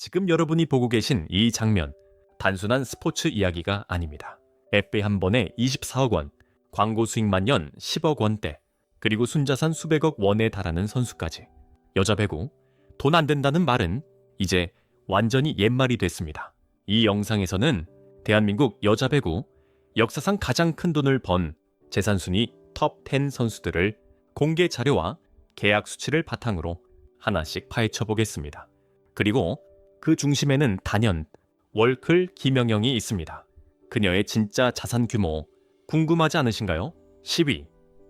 지금 여러분이 보고 계신 이 장면, 단순한 스포츠 이야기가 아닙니다. FA 한 번에 24억 원, 광고 수익만 년 10억 원대, 그리고 순자산 수백억 원에 달하는 선수까지. 여자 배구, 돈 안 된다는 말은 이제 완전히 옛말이 됐습니다. 이 영상에서는 대한민국 여자 배구 역사상 가장 큰 돈을 번 재산 순위 톱 10 선수들을 공개 자료와 계약 수치를 바탕으로 하나씩 파헤쳐 보겠습니다. 그리고 그 중심에는 단연 월클 김영영이 있습니다. 그녀의 진짜 자산 규모 궁금하지 않으신가요? 10위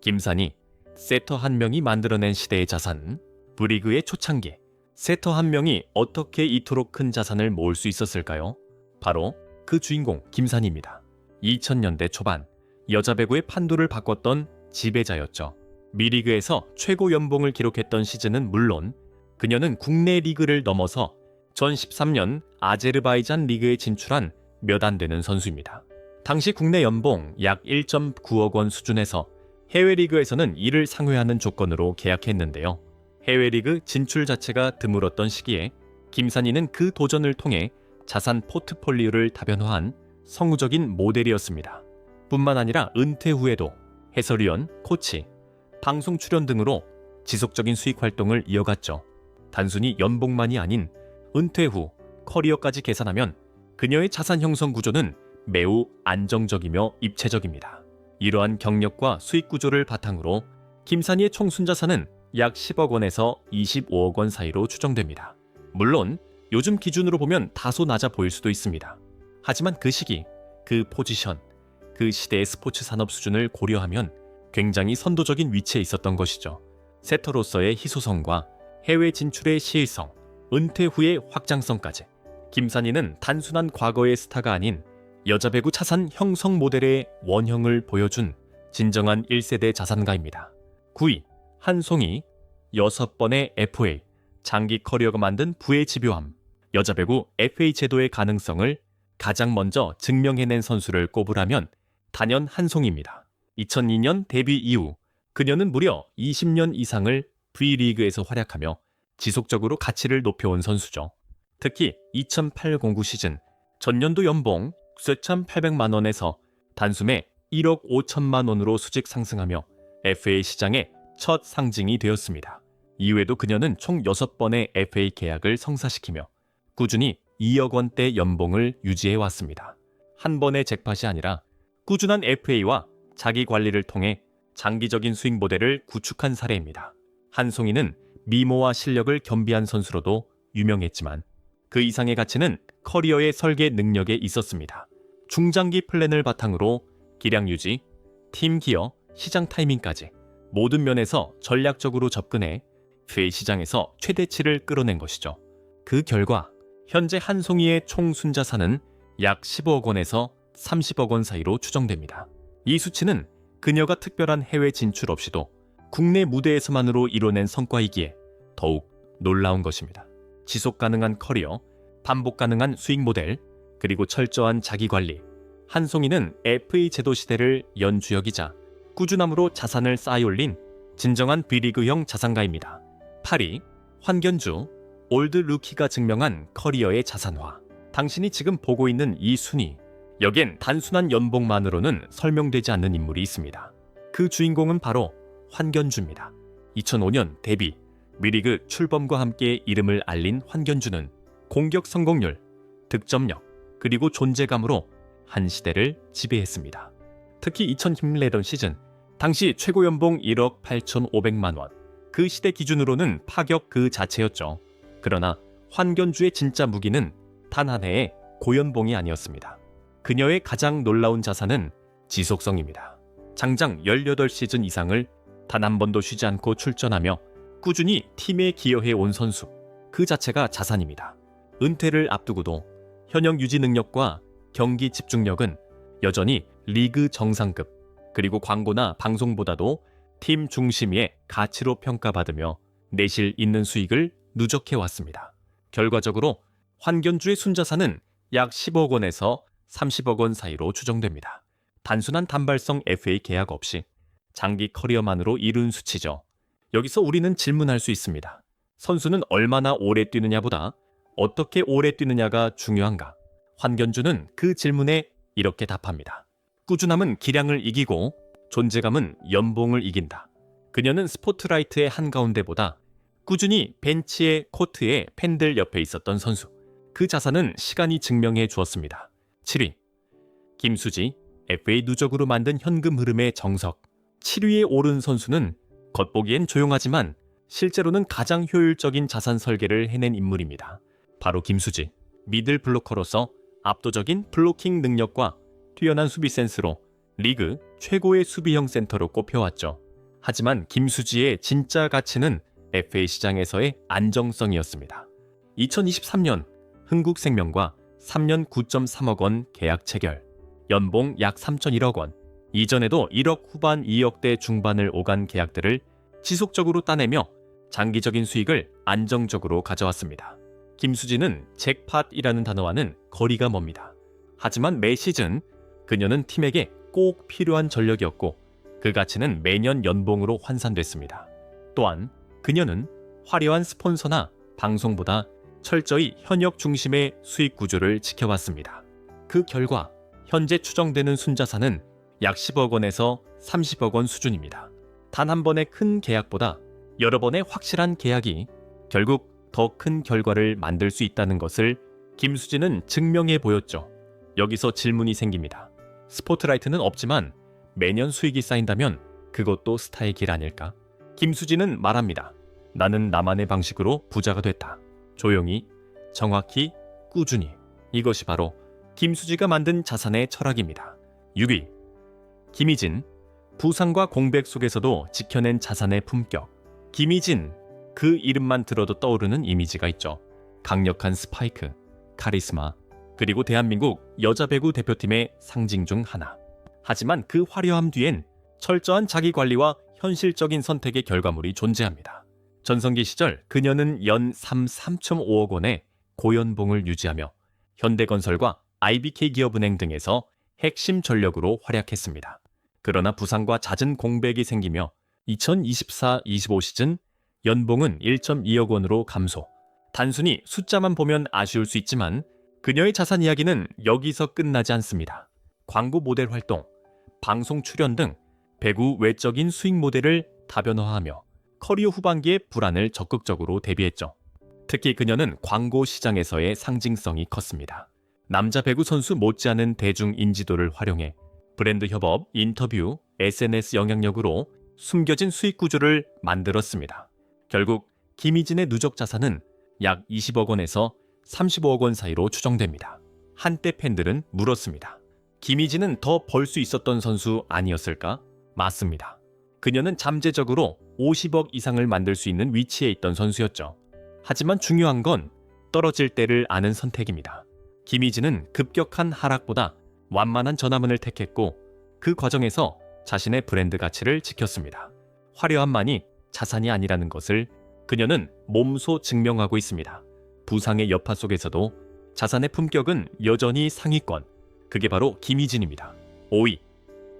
김산이 세터 한 명이 만들어낸 시대의 자산 브리그의 초창기 세터 한 명이 어떻게 이토록 큰 자산을 모을 수 있었을까요? 바로 그 주인공 김산입니다. 2000년대 초반 여자 배구의 판도를 바꿨던 지배자였죠. 미리그에서 최고 연봉을 기록했던 시즌은 물론 그녀는 국내 리그를 넘어서 전 13년 아제르바이잔 리그에 진출한 몇 안 되는 선수입니다. 당시 국내 연봉 약 1.9억 원 수준에서 해외 리그에서는 이를 상회하는 조건으로 계약했는데요. 해외 리그 진출 자체가 드물었던 시기에 김산이는 그 도전을 통해 자산 포트폴리오를 다변화한 성우적인 모델이었습니다. 뿐만 아니라 은퇴 후에도 해설위원, 코치, 방송 출연 등으로 지속적인 수익 활동을 이어갔죠. 단순히 연봉만이 아닌 은퇴 후 커리어까지 계산하면 그녀의 자산 형성 구조는 매우 안정적이며 입체적입니다. 이러한 경력과 수익 구조를 바탕으로 김산이의 총 순 자산은 약 10억 원에서 25억 원 사이로 추정됩니다. 물론 요즘 기준으로 보면 다소 낮아 보일 수도 있습니다. 하지만 그 시기, 그 포지션, 그 시대의 스포츠 산업 수준을 고려하면 굉장히 선도적인 위치에 있었던 것이죠. 세터로서의 희소성과 해외 진출의 시일성, 은퇴 후의 확장성까지. 김산이는 단순한 과거의 스타가 아닌 여자 배구 자산 형성 모델의 원형을 보여준 진정한 1세대 자산가입니다. 9위 한송이 6번의 FA 장기 커리어가 만든 부의 집요함 여자 배구 FA 제도의 가능성을 가장 먼저 증명해낸 선수를 꼽으라면 단연 한송입니다. 2002년 데뷔 이후 그녀는 무려 20년 이상을 V리그에서 활약하며 지속적으로 가치를 높여온 선수죠. 특히 2008-09 시즌 전년도 연봉 9,800만 원에서 단숨에 1억 5천만 원으로 수직 상승하며 FA 시장의 첫 상징이 되었습니다. 이후에도 그녀는 총 6번의 FA 계약을 성사시키며 꾸준히 2억 원대 연봉을 유지해 왔습니다. 한 번의 잭팟이 아니라 꾸준한 FA와 자기 관리를 통해 장기적인 수익 모델을 구축한 사례입니다. 한송이는 미모와 실력을 겸비한 선수로도 유명했지만 그 이상의 가치는 커리어의 설계 능력에 있었습니다. 중장기 플랜을 바탕으로 기량 유지, 팀 기여, 시장 타이밍까지 모든 면에서 전략적으로 접근해 FA 시장에서 최대치를 끌어낸 것이죠. 그 결과 현재 한송이의 총 순자산은 약 15억 원에서 30억 원 사이로 추정됩니다. 이 수치는 그녀가 특별한 해외 진출 없이도 국내 무대에서만으로 이뤄낸 성과이기에 더욱 놀라운 것입니다. 지속 가능한 커리어, 반복 가능한 수익 모델, 그리고 철저한 자기 관리. 한송이는 FA 제도 시대를 연주역이자 꾸준함으로 자산을 쌓아올린 진정한 B리그형 자산가입니다. 8위 환견주 올드 루키가 증명한 커리어의 자산화. 당신이 지금 보고 있는 이 순위. 여긴 단순한 연봉만으로는 설명되지 않는 인물이 있습니다. 그 주인공은 바로 환견주입니다. 2005년 데뷔, 미리그 출범과 함께 이름을 알린 환견주는 공격 성공률, 득점력, 그리고 존재감으로 한 시대를 지배했습니다. 특히 2000 힘레던 시즌, 당시 최고 연봉 1억 8,500만 원. 그 시대 기준으로는 파격 그 자체였죠. 그러나 환견주의 진짜 무기는 단 한 해의 고연봉이 아니었습니다. 그녀의 가장 놀라운 자산은 지속성입니다. 장장 18시즌 이상을 단 한 번도 쉬지 않고 출전하며 꾸준히 팀에 기여해 온 선수. 그 자체가 자산입니다. 은퇴를 앞두고도 현역 유지 능력과 경기 집중력은 여전히 리그 정상급, 그리고 광고나 방송보다도 팀 중심의 가치로 평가받으며 내실 있는 수익을 누적해 왔습니다. 결과적으로 환견주의 순자산은 약 10억 원에서 30억 원 사이로 추정됩니다. 단순한 단발성 FA 계약 없이 장기 커리어만으로 이룬 수치죠. 여기서 우리는 질문할 수 있습니다. 선수는 얼마나 오래 뛰느냐보다 어떻게 오래 뛰느냐가 중요한가? 환견주는 그 질문에 이렇게 답합니다. 꾸준함은 기량을 이기고 존재감은 연봉을 이긴다. 그녀는 스포트라이트의 한가운데보다 꾸준히 벤치의 코트에 팬들 옆에 있었던 선수. 그 자산은 시간이 증명해 주었습니다. 7위. 김수지, FA 누적으로 만든 현금 흐름의 정석. 7위에 오른 선수는 겉보기엔 조용하지만 실제로는 가장 효율적인 자산 설계를 해낸 인물입니다. 바로 김수지. 미들 블로커로서 압도적인 블로킹 능력과 뛰어난 수비 센스로 리그 최고의 수비형 센터로 꼽혀왔죠. 하지만 김수지의 진짜 가치는 FA 시장에서의 안정성이었습니다. 2023년 흥국생명과 3년 9.3억 원 계약 체결, 연봉 약 3.1억 원, 이전에도 1억 후반 2억대 중반을 오간 계약들을 지속적으로 따내며 장기적인 수익을 안정적으로 가져왔습니다. 김수지는 잭팟이라는 단어와는 거리가 멉니다. 하지만 매 시즌 그녀는 팀에게 꼭 필요한 전력이었고 그 가치는 매년 연봉으로 환산됐습니다. 또한 그녀는 화려한 스폰서나 방송보다 철저히 현역 중심의 수익 구조를 지켜왔습니다. 그 결과 현재 추정되는 순자산은 약 10억 원에서 30억 원 수준입니다. 단 한 번의 큰 계약보다 여러 번의 확실한 계약이 결국 더 큰 결과를 만들 수 있다는 것을 김수진은 증명해 보였죠. 여기서 질문이 생깁니다. 스포트라이트는 없지만 매년 수익이 쌓인다면 그것도 스타의 길 아닐까? 김수진은 말합니다. 나는 나만의 방식으로 부자가 됐다. 조용히, 정확히, 꾸준히. 이것이 바로 김수지가 만든 자산의 철학입니다. 6위. 김희진. 부상과 공백 속에서도 지켜낸 자산의 품격. 김희진. 그 이름만 들어도 떠오르는 이미지가 있죠. 강력한 스파이크, 카리스마, 그리고 대한민국 여자 배구 대표팀의 상징 중 하나. 하지만 그 화려함 뒤엔 철저한 자기 관리와 현실적인 선택의 결과물이 존재합니다. 전성기 시절 그녀는 연 3, 3.5억 원의 고연봉을 유지하며 현대건설과 IBK 기업은행 등에서 핵심 전력으로 활약했습니다. 그러나 부상과 잦은 공백이 생기며 2024-25 시즌 연봉은 1.2억 원으로 감소. 단순히 숫자만 보면 아쉬울 수 있지만 그녀의 자산 이야기는 여기서 끝나지 않습니다. 광고 모델 활동, 방송 출연 등 배구 외적인 수익 모델을 다변화하며 커리어 후반기의 불안을 적극적으로 대비했죠. 특히 그녀는 광고 시장에서의 상징성이 컸습니다. 남자 배구 선수 못지않은 대중 인지도를 활용해 브랜드 협업, 인터뷰, SNS 영향력으로 숨겨진 수익 구조를 만들었습니다. 결국 김희진의 누적 자산은 약 20억 원에서 35억 원 사이로 추정됩니다. 한때 팬들은 물었습니다. 김희진은 더 벌 수 있었던 선수 아니었을까? 맞습니다. 그녀는 잠재적으로 50억 이상을 만들 수 있는 위치에 있던 선수였죠. 하지만 중요한 건 떨어질 때를 아는 선택입니다. 김희진은 급격한 하락보다 완만한 전화문을 택했고 그 과정에서 자신의 브랜드 가치를 지켰습니다. 화려함만이 자산이 아니라는 것을 그녀는 몸소 증명하고 있습니다. 부상의 여파 속에서도 자산의 품격은 여전히 상위권. 그게 바로 김희진입니다. 5위.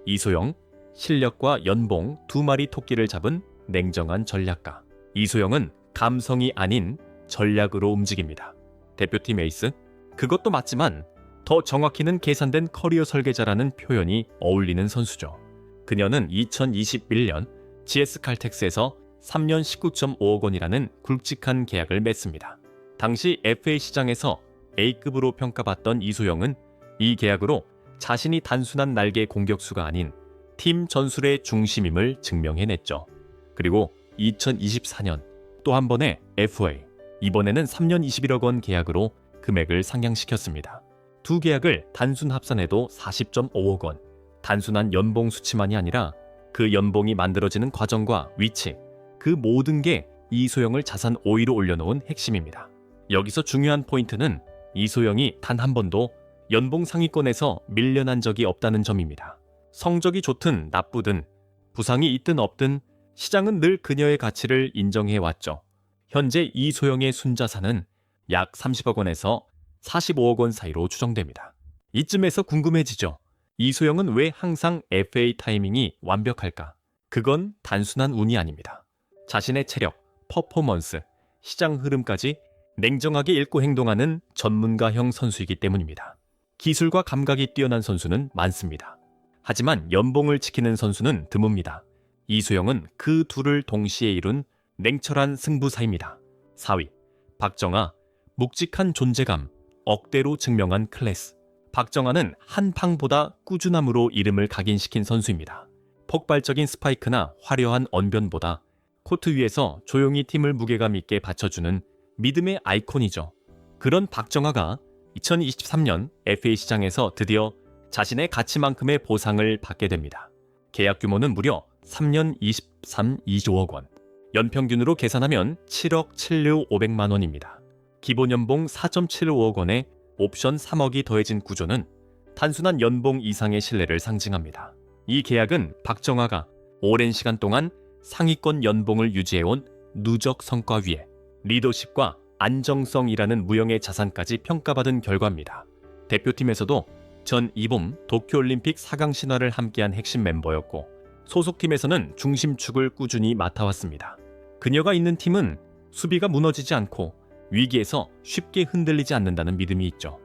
이소영. 실력과 연봉 두 마리 토끼를 잡은 냉정한 전략가. 이소영은 감성이 아닌 전략으로 움직입니다. 대표팀 에이스? 그것도 맞지만 더 정확히는 계산된 커리어 설계자라는 표현이 어울리는 선수죠. 그녀는 2021년 GS 칼텍스에서 3년 19.5억 원이라는 굵직한 계약을 맺습니다. 당시 FA 시장에서 A급으로 평가받던 이소영은 이 계약으로 자신이 단순한 날개 공격수가 아닌 팀 전술의 중심임을 증명해냈죠. 그리고 2024년 또 한 번의 FA, 이번에는 3년 21억 원 계약으로 금액을 상향시켰습니다. 두 계약을 단순 합산해도 40.5억 원. 단순한 연봉 수치만이 아니라 그 연봉이 만들어지는 과정과 위치, 그 모든 게 이소영을 자산 5위로 올려놓은 핵심입니다. 여기서 중요한 포인트는 이소영이 단 한 번도 연봉 상위권에서 밀려난 적이 없다는 점입니다. 성적이 좋든 나쁘든 부상이 있든 없든 시장은 늘 그녀의 가치를 인정해 왔죠. 현재 이소영의 순자산은 약 30억 원에서 45억 원 사이로 추정됩니다. 이쯤에서 궁금해지죠. 이소영은 왜 항상 FA 타이밍이 완벽할까? 그건 단순한 운이 아닙니다. 자신의 체력, 퍼포먼스, 시장 흐름까지 냉정하게 읽고 행동하는 전문가형 선수이기 때문입니다. 기술과 감각이 뛰어난 선수는 많습니다. 하지만 연봉을 지키는 선수는 드뭅니다. 이수영은 그 둘을 동시에 이룬 냉철한 승부사입니다. 4위 박정아 묵직한 존재감 억대로 증명한 클래스 박정아는 한팡보다 꾸준함으로 이름을 각인시킨 선수입니다. 폭발적인 스파이크나 화려한 언변보다 코트 위에서 조용히 팀을 무게감 있게 받쳐주는 믿음의 아이콘이죠. 그런 박정아가 2023년 FA 시장에서 드디어 자신의 가치만큼의 보상을 받게 됩니다. 계약 규모는 무려 3년 23, 2조억 원. 연평균으로 계산하면 7억 7류 500만 원입니다. 기본 연봉 4.75억 원에 옵션 3억이 더해진 구조는 단순한 연봉 이상의 신뢰를 상징합니다. 이 계약은 박정아가 오랜 시간 동안 상위권 연봉을 유지해온 누적 성과 위에 리더십과 안정성이라는 무형의 자산까지 평가받은 결과입니다. 대표팀에서도 전 이봄 도쿄올림픽 4강 신화를 함께한 핵심 멤버였고 소속팀에서는 중심축을 꾸준히 맡아왔습니다. 그녀가 있는 팀은 수비가 무너지지 않고 위기에서 쉽게 흔들리지 않는다는 믿음이 있죠.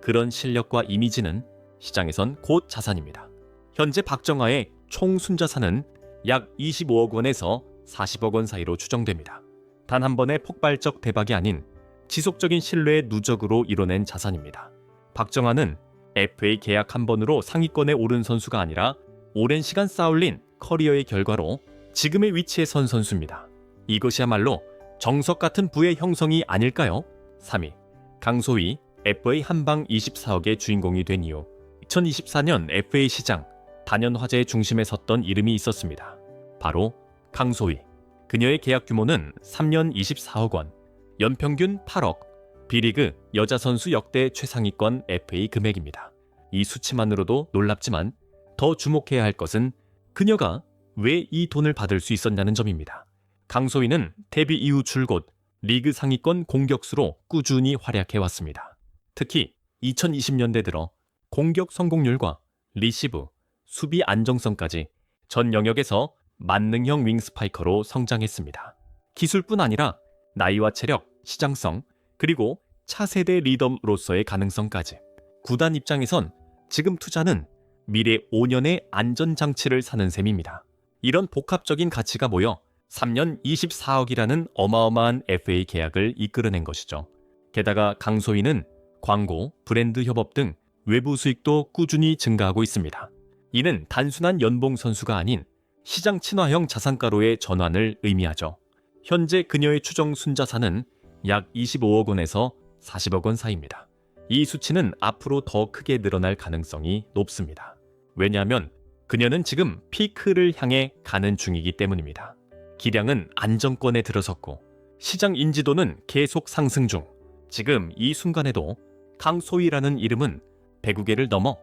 그런 실력과 이미지는 시장에선 곧 자산입니다. 현재 박정아의 총 순자산은 약 25억 원에서 40억 원 사이로 추정됩니다. 단 한 번의 폭발적 대박이 아닌 지속적인 신뢰의 누적으로 이뤄낸 자산입니다. 박정아는 FA 계약 한 번으로 상위권에 오른 선수가 아니라 오랜 시간 쌓아올린 커리어의 결과로 지금의 위치에 선 선수입니다. 이것이야말로 정석 같은 부의 형성이 아닐까요? 3위 강소희 FA 한방 24억의 주인공이 된 이후 2024년 FA 시장 단연 화제의 중심에 섰던 이름이 있었습니다. 바로 강소희. 그녀의 계약 규모는 3년 24억 원, 연평균 8억, B리그 여자 선수 역대 최상위권 FA 금액입니다. 이 수치만으로도 놀랍지만 더 주목해야 할 것은 그녀가 왜 이 돈을 받을 수 있었냐는 점입니다. 강소희는 데뷔 이후 줄곧 리그 상위권 공격수로 꾸준히 활약해 왔습니다. 특히 2020년대 들어 공격 성공률과 리시브, 수비 안정성까지 전 영역에서 만능형 윙스파이커로 성장했습니다. 기술뿐 아니라 나이와 체력, 시장성, 그리고 차세대 리더로서의 가능성까지. 구단 입장에선 지금 투자는 미래 5년의 안전장치를 사는 셈입니다. 이런 복합적인 가치가 모여 3년 24억이라는 어마어마한 FA 계약을 이끌어낸 것이죠. 게다가 강소희는 광고, 브랜드 협업 등 외부 수익도 꾸준히 증가하고 있습니다. 이는 단순한 연봉 선수가 아닌 시장 친화형 자산가로의 전환을 의미하죠. 현재 그녀의 추정 순자산은 약 25억 원에서 40억 원 사이입니다. 이 수치는 앞으로 더 크게 늘어날 가능성이 높습니다. 왜냐하면 그녀는 지금 피크를 향해 가는 중이기 때문입니다. 기량은 안정권에 들어섰고 시장 인지도는 계속 상승 중. 지금 이 순간에도 강소희라는 이름은 배구계를 넘어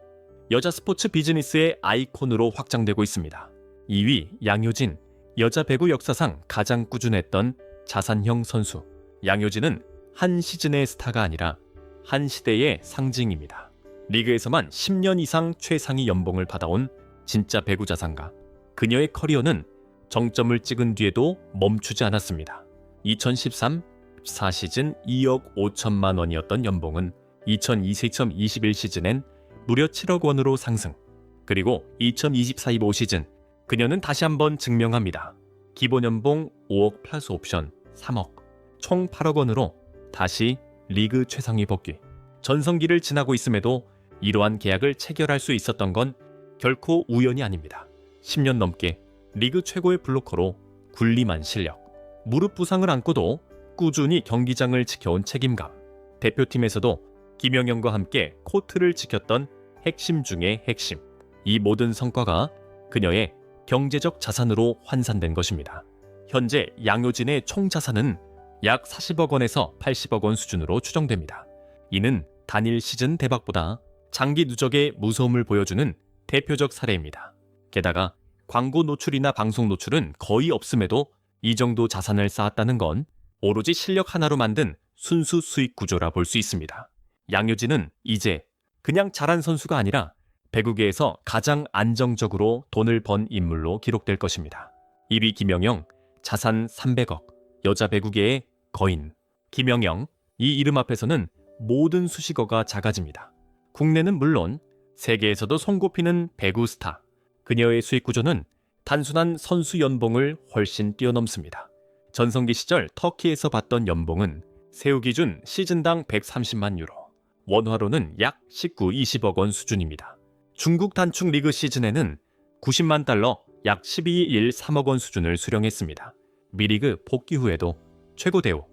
여자 스포츠 비즈니스의 아이콘으로 확장되고 있습니다. 2위 양효진, 여자 배구 역사상 가장 꾸준했던 자산형 선수. 양효진은 한 시즌의 스타가 아니라 한 시대의 상징입니다. 리그에서만 10년 이상 최상위 연봉을 받아온 진짜 배구 자산가. 그녀의 커리어는 정점을 찍은 뒤에도 멈추지 않았습니다. 2013 4 시즌 2억 5천만 원이었던 연봉은 2020-21 시즌엔 무려 7억 원으로 상승. 그리고 2024-25 시즌 그녀는 다시 한번 증명합니다. 기본 연봉 5억 플러스 옵션 3억, 총 8억 원으로 다시 리그 최상위 복귀. 전성기를 지나고 있음에도 이러한 계약을 체결할 수 있었던 건 결코 우연이 아닙니다. 10년 넘게 리그 최고의 블로커로 군림한 실력. 무릎 부상을 안고도 꾸준히 경기장을 지켜온 책임감. 대표팀에서도 김영현과 함께 코트를 지켰던 핵심 중의 핵심. 이 모든 성과가 그녀의 경제적 자산으로 환산된 것입니다. 현재 양효진의 총 자산은 약 40억 원에서 80억 원 수준으로 추정됩니다. 이는 단일 시즌 대박보다 장기 누적의 무서움을 보여주는 대표적 사례입니다. 게다가 광고 노출이나 방송 노출은 거의 없음에도 이 정도 자산을 쌓았다는 건 오로지 실력 하나로 만든 순수 수익 구조라 볼 수 있습니다. 양효진은 이제 그냥 잘한 선수가 아니라 배구계에서 가장 안정적으로 돈을 번 인물로 기록될 것입니다. 1위 김영영, 자산 300억, 여자 배구계의 거인. 김영영, 이 이름 앞에서는 모든 수식어가 작아집니다. 국내는 물론 세계에서도 손꼽히는 배구 스타. 그녀의 수익 구조는 단순한 선수 연봉을 훨씬 뛰어넘습니다. 전성기 시절 터키에서 받던 연봉은 세우 기준 시즌당 130만 유로, 원화로는 약 19, 20억 원 수준입니다. 중국 단축 리그 시즌에는 90만 달러, 약 12일 3억 원 수준을 수령했습니다. 미리그 복귀 후에도 최고 대우,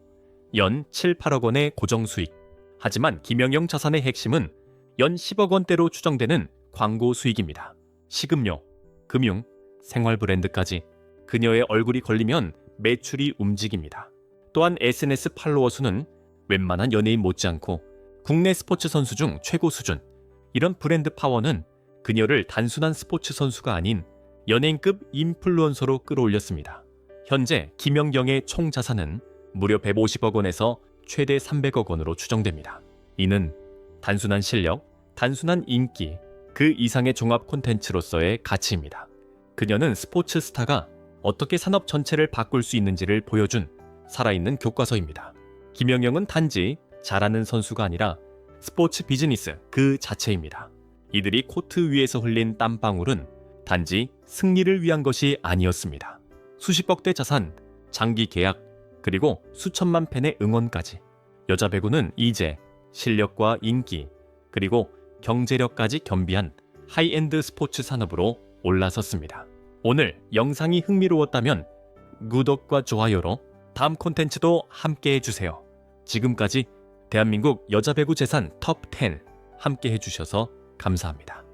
연 7, 8억 원의 고정 수익. 하지만 김영영 자산의 핵심은 연 10억 원대로 추정되는 광고 수익입니다. 식음료, 금융, 생활 브랜드까지 그녀의 얼굴이 걸리면 매출이 움직입니다. 또한 SNS 팔로워 수는 웬만한 연예인 못지않고 국내 스포츠 선수 중 최고 수준. 이런 브랜드 파워는 그녀를 단순한 스포츠 선수가 아닌 연예인급 인플루언서로 끌어올렸습니다. 현재 김연경의 총 자산은 무려 150억 원에서 최대 300억 원으로 추정됩니다. 이는 단순한 실력, 단순한 인기, 그 이상의 종합 콘텐츠로서의 가치입니다. 그녀는 스포츠 스타가 어떻게 산업 전체를 바꿀 수 있는지를 보여준 살아있는 교과서입니다. 김영영은 단지 잘하는 선수가 아니라 스포츠 비즈니스 그 자체입니다. 이들이 코트 위에서 흘린 땀방울은 단지 승리를 위한 것이 아니었습니다. 수십억 대 자산, 장기 계약, 그리고 수천만 팬의 응원까지. 여자 배구는 이제 실력과 인기, 그리고 경제력까지 겸비한 하이엔드 스포츠 산업으로 올라섰습니다. 오늘 영상이 흥미로웠다면 구독과 좋아요로 다음 콘텐츠도 함께 해주세요. 지금까지 대한민국 여자 배구 재산 톱 10 함께 해주셔서 감사합니다.